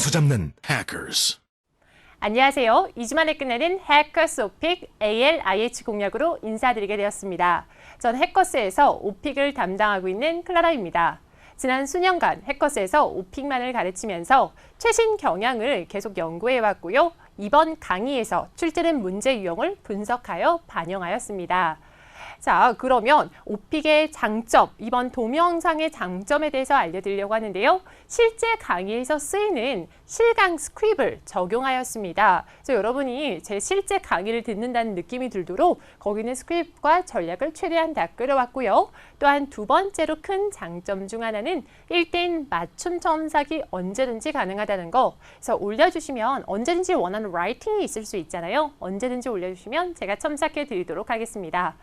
점수 잡는 hackers. 안녕하세요. 2주 만에 끝내는 해커스 오픽 ALIH 공략으로 인사드리게 되었습니다. 전 해커스에서 오픽을 담당하고 있는 클라라입니다. 지난 수년간 해커스에서 오픽만을 가르치면서 최신 경향을 계속 연구해 왔고요. 이번 강의에서 출제된 문제 유형을 분석하여 반영하였습니다. 자, 그러면 오픽의 장점, 이번 동영상의 장점에 대해서 알려드리려고 하는데요. 실제 강의에서 쓰이는 실강 스크립을 적용하였습니다. 그래서 여러분이 제 실제 강의를 듣는다는 느낌이 들도록 거기는 스크립과 전략을 최대한 다 끌어왔고요. 또한 두 번째로 큰 장점 중 하나는 1대1 맞춤 첨삭이 언제든지 가능하다는 거. 그래서 올려주시면 언제든지 원하는 라이팅이 있을 수 있잖아요. 언제든지 올려주시면 제가 첨삭해 드리도록 하겠습니다.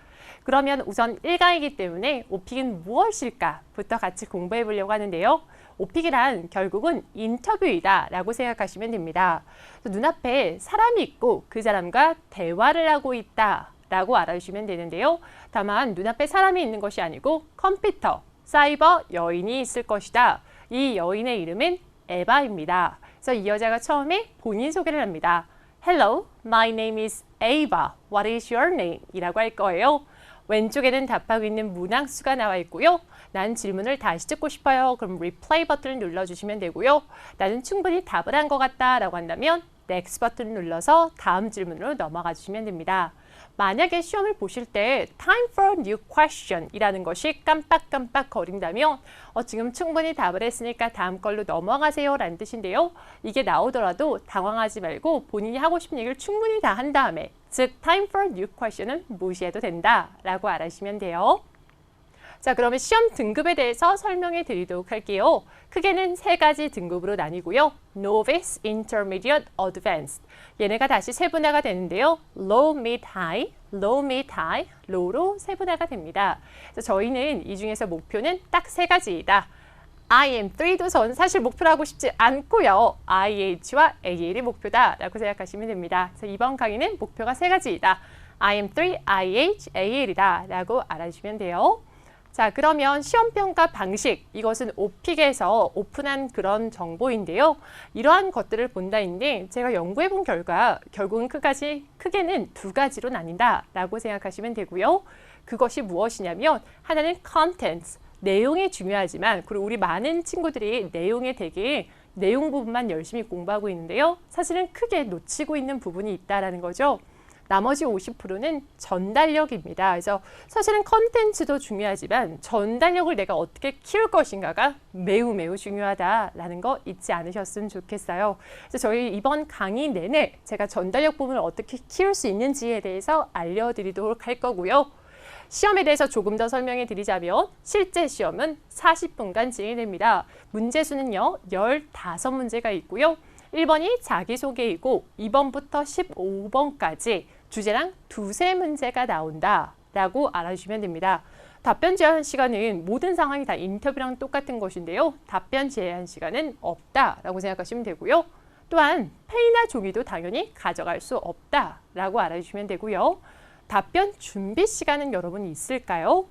그러면 우선 1강이기 때문에 오픽은 무엇일까부터 같이 공부해 보려고 하는데요. 오픽이란 결국은 인터뷰이다 라고 생각하시면 됩니다. 눈앞에 사람이 있고 그 사람과 대화를 하고 있다 라고 알아주시면 되는데요. 다만 눈앞에 사람이 있는 것이 아니고 컴퓨터, 사이버 여인이 있을 것이다. 이 여인의 이름은 에바입니다. 그래서 이 여자가 처음에 본인 소개를 합니다. Hello, my name is Ava. What is your name? 이라고 할 거예요. 왼쪽에는 답하고 있는 문항수가 나와 있고요. 난 질문을 다시 듣고 싶어요. 그럼 replay 버튼을 눌러주시면 되고요. 나는 충분히 답을 한 것 같다 라고 한다면 next 버튼을 눌러서 다음 질문으로 넘어가 주시면 됩니다. 만약에 시험을 보실 때 time for new question 이라는 것이 깜빡깜빡 거린다면 어, 지금 충분히 답을 했으니까 다음 걸로 넘어가세요 라는 뜻인데요. 이게 나오더라도 당황하지 말고 본인이 하고 싶은 얘기를 충분히 다 한 다음에 즉 time for new question은 무시해도 된다 라고 알아주시면 돼요. 자, 그러면 시험 등급에 대해서 설명해 드리도록 할게요. 크게는 세 가지 등급으로 나뉘고요. Novice, Intermediate, Advanced. 얘네가 다시 세분화가 되는데요. Low, Mid, High, Low, Mid, High, Low로 세분화가 됩니다. 저희는 이 중에서 목표는 딱 세 가지이다. IM3도 전 사실 목표로 하고 싶지 않고요. IH와 AL이 목표다라고 생각하시면 됩니다. 그래서 이번 강의는 목표가 세 가지이다. IM3, IH, AL이다 라고 알아주시면 돼요. 자, 그러면 시험평가 방식, 이것은 오픽에서 오픈한 그런 정보인데요. 이러한 것들을 본다인데 제가 연구해 본 결과 결국은 크가지, 크게는 두 가지로 나뉜다 라고 생각하시면 되고요. 그것이 무엇이냐면 하나는 content, 내용이 중요하지만 그리고 우리 많은 친구들이 내용에 되게 내용 부분만 열심히 공부하고 있는데요. 사실은 크게 놓치고 있는 부분이 있다라는 거죠. 나머지 50%는 전달력입니다. 그래서 사실은 컨텐츠도 중요하지만 전달력을 내가 어떻게 키울 것인가가 매우 매우 중요하다라는 거 잊지 않으셨으면 좋겠어요. 그래서 저희 이번 강의 내내 제가 전달력 부분을 어떻게 키울 수 있는지에 대해서 알려드리도록 할 거고요. 시험에 대해서 조금 더 설명해 드리자면 실제 시험은 40분간 진행됩니다. 문제수는요. 15문제가 있고요. 1번이 자기소개이고 2번부터 15번까지 주제랑 두세 문제가 나온다 라고 알아주시면 됩니다. 답변 제한 시간은 모든 상황이 다 인터뷰랑 똑같은 것인데요. 답변 제한 시간은 없다라고 생각하시면 되고요. 또한 페이나 종이도 당연히 가져갈 수 없다라고 알아주시면 되고요. 답변 준비 시간은 여러분 있을까요?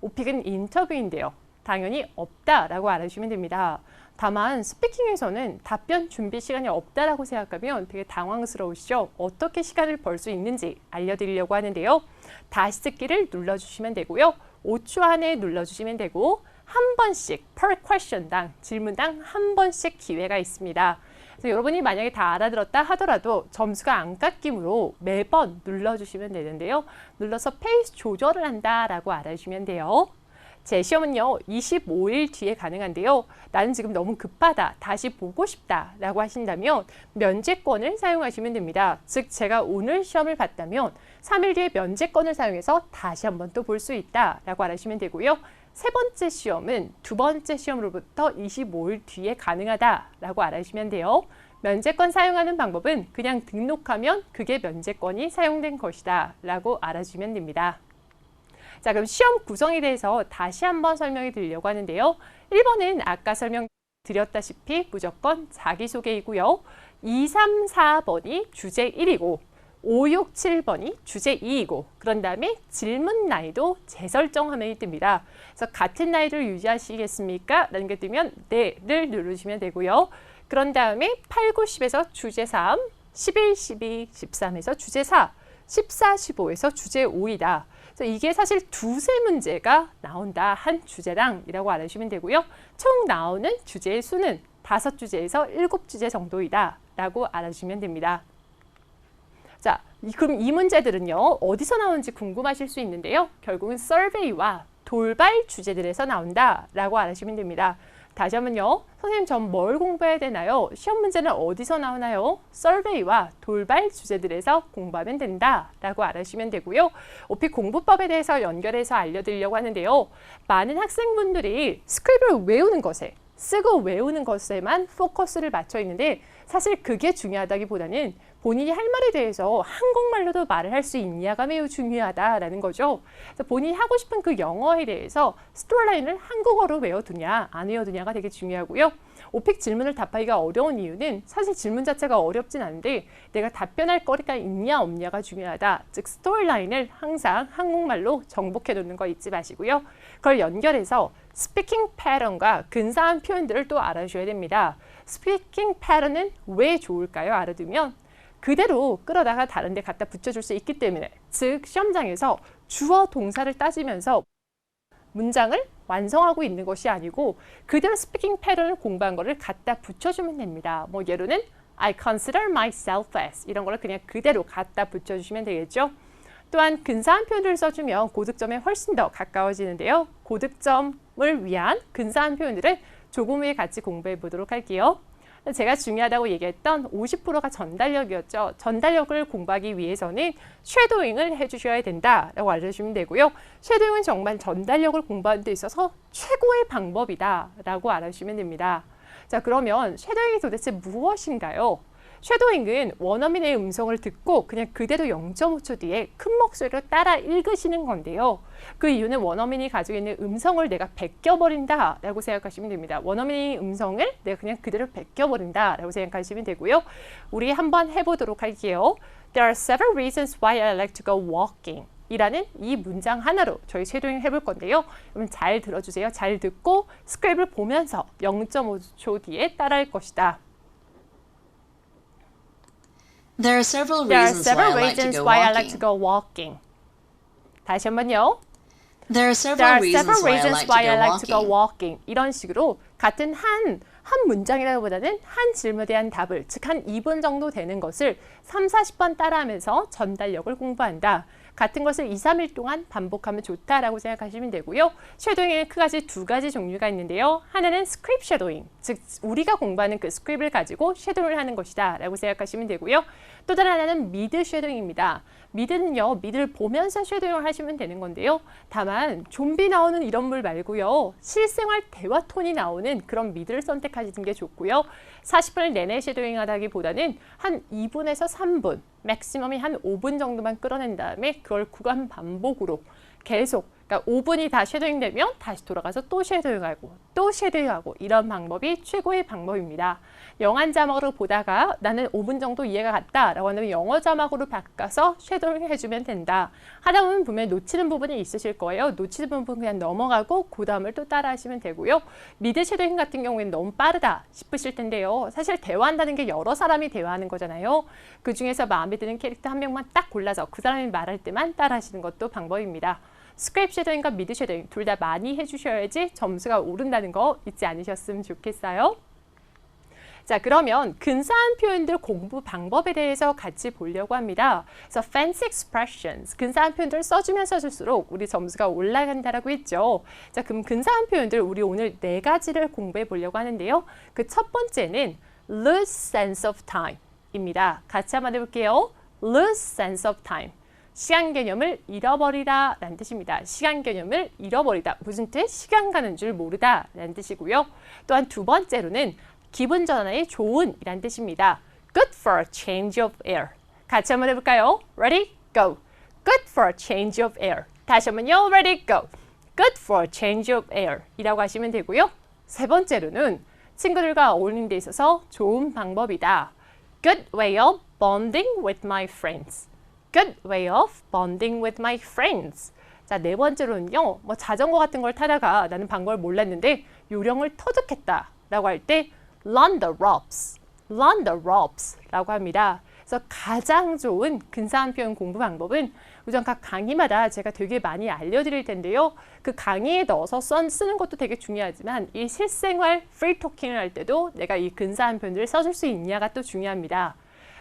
오픽은 인터뷰인데요. 당연히 없다라고 알아주시면 됩니다. 다만 스피킹에서는 답변 준비 시간이 없다라고 생각하면 되게 당황스러우시죠? 어떻게 시간을 벌 수 있는지 알려드리려고 하는데요. 다시 듣기를 눌러주시면 되고요. 5초 안에 눌러주시면 되고 한 번씩 per question당 질문당 한 번씩 기회가 있습니다. 그래서 여러분이 만약에 다 알아들었다 하더라도 점수가 안 깎이므로 매번 눌러주시면 되는데요. 눌러서 페이스 조절을 한다라고 알아주시면 돼요. 제 시험은요, 25일 뒤에 가능한데요. 나는 지금 너무 급하다, 다시 보고 싶다 라고 하신다면 면제권을 사용하시면 됩니다. 즉, 제가 오늘 시험을 봤다면 3일 뒤에 면제권을 사용해서 다시 한번 또 볼 수 있다 라고 알아주시면 되고요. 세 번째 시험은 두 번째 시험으로부터 25일 뒤에 가능하다라고 알아주시면 돼요. 면제권 사용하는 방법은 그냥 등록하면 그게 면제권이 사용된 것이다 라고 알아주시면 됩니다. 자, 그럼 시험 구성에 대해서 다시 한번 설명해 드리려고 하는데요. 1번은 아까 설명드렸다시피 무조건 자기소개이고요. 2, 3, 4번이 주제 1이고 5, 6, 7번이 주제 2이고 그런 다음에 질문 나이도 재설정 화면이 뜹니다. 그래서 같은 나이를 유지하시겠습니까? 라는 게 뜨면 네를 누르시면 되고요. 그런 다음에 8, 9, 10에서 주제 3, 11, 12, 13에서 주제 4, 14, 15에서 주제 5이다. 그래서 이게 사실 두세 문제가 나온다 한 주제랑이라고 알아주시면 되고요. 총 나오는 주제의 수는 다섯 주제에서 일곱 주제 정도이다 라고 알아주시면 됩니다. 자, 이- 그럼 이 문제들은요 어디서 나오는지 궁금하실 수 있는데요. 결국은 서베이와 돌발 주제들에서 나온다라고 알아주시면 됩니다. 다시 한번요. 선생님 전 뭘 공부해야 되나요? 시험 문제는 어디서 나오나요? 서베이와 돌발 주제들에서 공부하면 된다라고 알아주시면 되고요. 오픽 공부법에 대해서 연결해서 알려드리려고 하는데요. 많은 학생분들이 스크립을 외우는 것에 쓰고 외우는 것에만 포커스를 맞춰 있는데 사실 그게 중요하다기보다는 본인이 할 말에 대해서 한국말로도 말을 할 수 있냐가 매우 중요하다라는 거죠. 본인이 하고 싶은 그 영어에 대해서 스토리라인을 한국어로 외워두냐 안 외워두냐가 되게 중요하고요. 오픽 질문을 답하기가 어려운 이유는 사실 질문 자체가 어렵진 않은데 내가 답변할 거리가 있냐 없냐가 중요하다. 즉 스토리라인을 항상 한국말로 정복해 놓는 거 잊지 마시고요. 그걸 연결해서 스피킹 패턴과 근사한 표현들을 또 알아주셔야 됩니다. 스피킹 패턴은 왜 좋을까요? 알아두면 그대로 끌어다가 다른 데 갖다 붙여줄 수 있기 때문에 즉 시험장에서 주어 동사를 따지면서 문장을 완성하고 있는 것이 아니고 그대로 스피킹 패턴을 공부한 거를 갖다 붙여주면 됩니다. 뭐 예로는 I consider myself as 이런 거를 그냥 그대로 갖다 붙여주시면 되겠죠. 또한 근사한 표현을 써주면 고득점에 훨씬 더 가까워지는데요. 고득점을 위한 근사한 표현들을 조금 후에 같이 공부해 보도록 할게요. 제가 중요하다고 얘기했던 50%가 전달력이었죠. 전달력을 공부하기 위해서는 쉐도잉을 해주셔야 된다라고 알려주시면 되고요. 쉐도잉은 정말 전달력을 공부하는 데 있어서 최고의 방법이다라고 알아주시면 됩니다. 자 그러면 쉐도잉이 도대체 무엇인가요? 쉐도잉은 원어민의 음성을 듣고 그냥 그대로 0.5초 뒤에 큰 목소리로 따라 읽으시는 건데요. 그 이유는 원어민이 가지고 있는 음성을 내가 베껴버린다 라고 생각하시면 됩니다. 원어민의 음성을 내가 그냥 그대로 베껴버린다 라고 생각하시면 되고요. 우리 한번 해보도록 할게요. There are several reasons why I like to go walking. 이라는 이 문장 하나로 저희 쉐도잉 해볼 건데요. 그럼 잘 들어주세요. 잘 듣고 스크립을 보면서 0.5초 뒤에 따라할 것이다. There are several There are reasons several why I like to reasons go why I walking. like to go walking. 다시 한번요. There are There several are reasons several why I reasons like to why go I like to go walking. walking. 이런 식으로 같은 한, 한 문장이라기보다는 한 질문에 대한 답을, 즉 한 2분 정도 되는 것을 3, 40번 따라하면서 전달력을 공부한다. 같은 것을 2, 3일 동안 반복하면 좋다라고 생각하시면 되고요. 쉐도잉에는 크가지 두 가지 종류가 있는데요. 하나는 스크립 쉐도잉, 즉 우리가 공부하는 그 스크립을 가지고 쉐도잉을 하는 것이다 라고 생각하시면 되고요. 또 다른 하나는 미드 쉐도잉입니다. 미드는요, 미드를 보면서 쉐도잉을 하시면 되는 건데요. 다만 좀비 나오는 이런 물 말고요. 실생활 대화 톤이 나오는 그런 미드를 선택하시는 게 좋고요. 40분을 내내 쉐도잉 하다기보다는 한 2분에서 3분, 맥시멈이 한 5분 정도만 끌어낸 다음에 그걸 구간 반복으로 계속 그러니까 5분이 다 쉐도잉 되면 다시 돌아가서 또 쉐도잉하고 또 쉐도잉하고 이런 방법이 최고의 방법입니다. 영한 자막으로 보다가 나는 5분 정도 이해가 갔다라고 하면 영어 자막으로 바꿔서 쉐도잉 해주면 된다. 하다 보면 분명히 놓치는 부분이 있으실 거예요. 놓치는 부분 그냥 넘어가고 그 다음을 또 따라 하시면 되고요. 미드 쉐도잉 같은 경우에는 너무 빠르다 싶으실 텐데요. 사실 대화한다는 게 여러 사람이 대화하는 거잖아요. 그 중에서 마음에 드는 캐릭터 한 명만 딱 골라서 그 사람이 말할 때만 따라 하시는 것도 방법입니다. 스크립 쉐도잉과 미드 쉐도잉 둘 다 많이 해주셔야지 점수가 오른다는 거 잊지 않으셨으면 좋겠어요. 자, 그러면 근사한 표현들 공부 방법에 대해서 같이 보려고 합니다. 그래서 fancy expressions, 근사한 표현들을 써주면 써줄수록 우리 점수가 올라간다라고 했죠. 자, 그럼 근사한 표현들 우리 오늘 네 가지를 공부해 보려고 하는데요. 그 첫 번째는 lose sense of time입니다. 같이 한번 해볼게요. lose sense of time. 시간 개념을 잃어버리다 라는 뜻입니다. 시간 개념을 잃어버리다. 무슨 뜻? 시간 가는 줄 모르다 라는 뜻이고요. 또한 두 번째로는 기분 전환에 좋은 이란 뜻입니다. Good for a change of air. 같이 한번 해볼까요? Ready? Go. Good for a change of air. 다시 한번요. Ready? Go. Good for a change of air. 이라고 하시면 되고요. 세 번째로는 친구들과 어울리는 데 있어서 좋은 방법이다. Good way of bonding with my friends. Good way of bonding with my friends. 자, 네 번째로는요. 뭐 자전거 같은 걸 타다가 나는 방법을 몰랐는데 요령을 터득했다. 라고 할때 run the ropes, run the ropes 라고 합니다. 그래서 가장 좋은 근사한 표현 공부 방법은 우선 각 강의마다 제가 되게 많이 알려드릴 텐데요. 그 강의에 넣어서 써, 쓰는 것도 되게 중요하지만 이 실생활 프리 토킹을 할 때도 내가 이 근사한 표현들을 써줄 수 있냐가 또 중요합니다.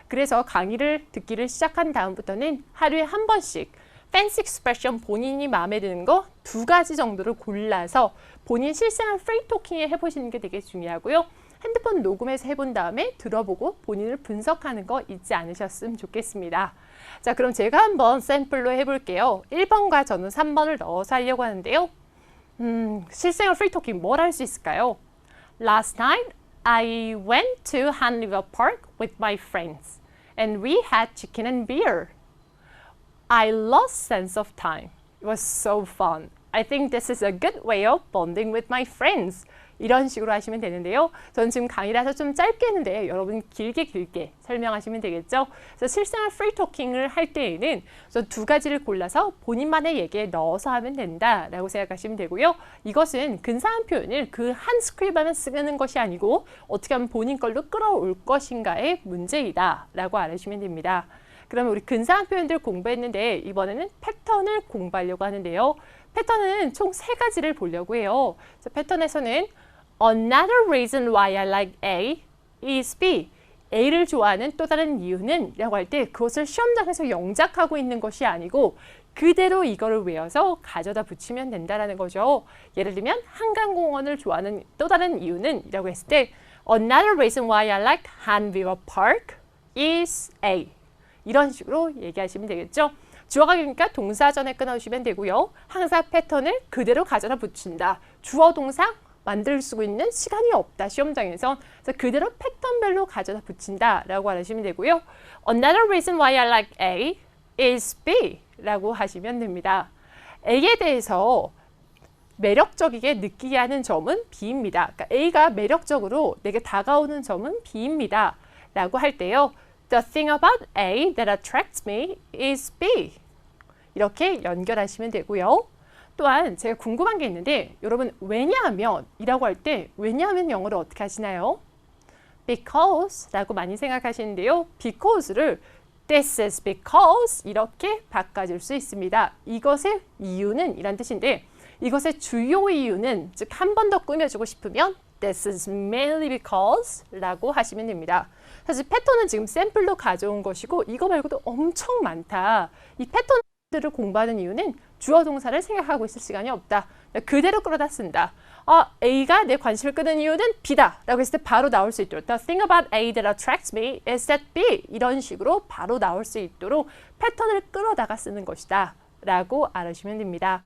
그래서 강의를 듣기를 시작한 다음부터는 하루에 한 번씩 팬시 익스프레션 본인이 마음에 드는 거 두 가지 정도를 골라서 본인 실생활 프리 토킹에 해보시는 게 되게 중요하고요. 핸드폰 녹음해서 해본 다음에 들어보고 본인을 분석하는 거 잊지 않으셨으면 좋겠습니다. 자, 그럼 제가 한번 샘플로 해볼게요. 1번과 저는 3번을 넣어서 하려고 하는데요. 음, 실생활 프리 토킹 뭘 할 수 있을까요? Last night, I went to Han River Park with my friends, and we had chicken and beer. I lost sense of time. It was so fun. I think this is a good way of bonding with my friends. 이런 식으로 하시면 되는데요. 저는 지금 강의라서 좀 짧게 했는데 여러분 길게 길게 설명하시면 되겠죠. 그래서 실생활 프리 토킹을 할 때에는 두 가지를 골라서 본인만의 얘기에 넣어서 하면 된다라고 생각하시면 되고요. 이것은 근사한 표현을 그 한 스크립트만 쓰는 것이 아니고 어떻게 하면 본인 걸로 끌어올 것인가의 문제이다라고 알아주시면 됩니다. 그러면 우리 근사한 표현들 공부했는데 이번에는 패턴을 공부하려고 하는데요. 패턴은 총 세 가지를 보려고 해요. 패턴에서는 Another reason why I like A is B. A를 좋아하는 또 다른 이유는 라고 할 때 그것을 시험장에서 영작하고 있는 것이 아니고 그대로 이거를 외워서 가져다 붙이면 된다라는 거죠. 예를 들면 한강공원을 좋아하는 또 다른 이유는 이라고 했을 때 Another reason why I like River Park is A. 이런 식으로 얘기하시면 되겠죠. 주어가 그러니까 동사 전에 끊어주시면 되고요. 항상 패턴을 그대로 가져다 붙인다. 주어 동사 만들 수 있는 시간이 없다. 시험장에서 그래서 그대로 패턴별로 가져다 붙인다라고 하시면 되고요. Another reason why I like A is B라고 하시면 됩니다. A에 대해서 매력적이게 느끼게 하는 점은 B입니다. 그러니까 A가 매력적으로 내게 다가오는 점은 B입니다. 라고 할 때요. The thing about A that attracts me is B. 이렇게 연결하시면 되고요. 또한 제가 궁금한 게 있는데 여러분 왜냐하면 이라고 할 때 왜냐하면 영어로 어떻게 하시나요? because 라고 많이 생각하시는데요. because를 this is because 이렇게 바꿔줄 수 있습니다. 이것의 이유는 이란 뜻인데 이것의 주요 이유는 즉 한 번 더 꾸며주고 싶으면 this is mainly because 라고 하시면 됩니다. 사실 패턴은 지금 샘플로 가져온 것이고 이거 말고도 엄청 많다. 이 패턴 들을 공부하는 이유는 주어 동사를 생각하고 있을 시간이 없다. 그대로 끌어다 쓴다. 아, A가 내 관심을 끄는 이유는 B다. 라고 했을 때 바로 나올 수 있도록 The thing about A that attracts me is that B. 이런 식으로 바로 나올 수 있도록 패턴을 끌어다가 쓰는 것이다. 라고 알아주시면 됩니다.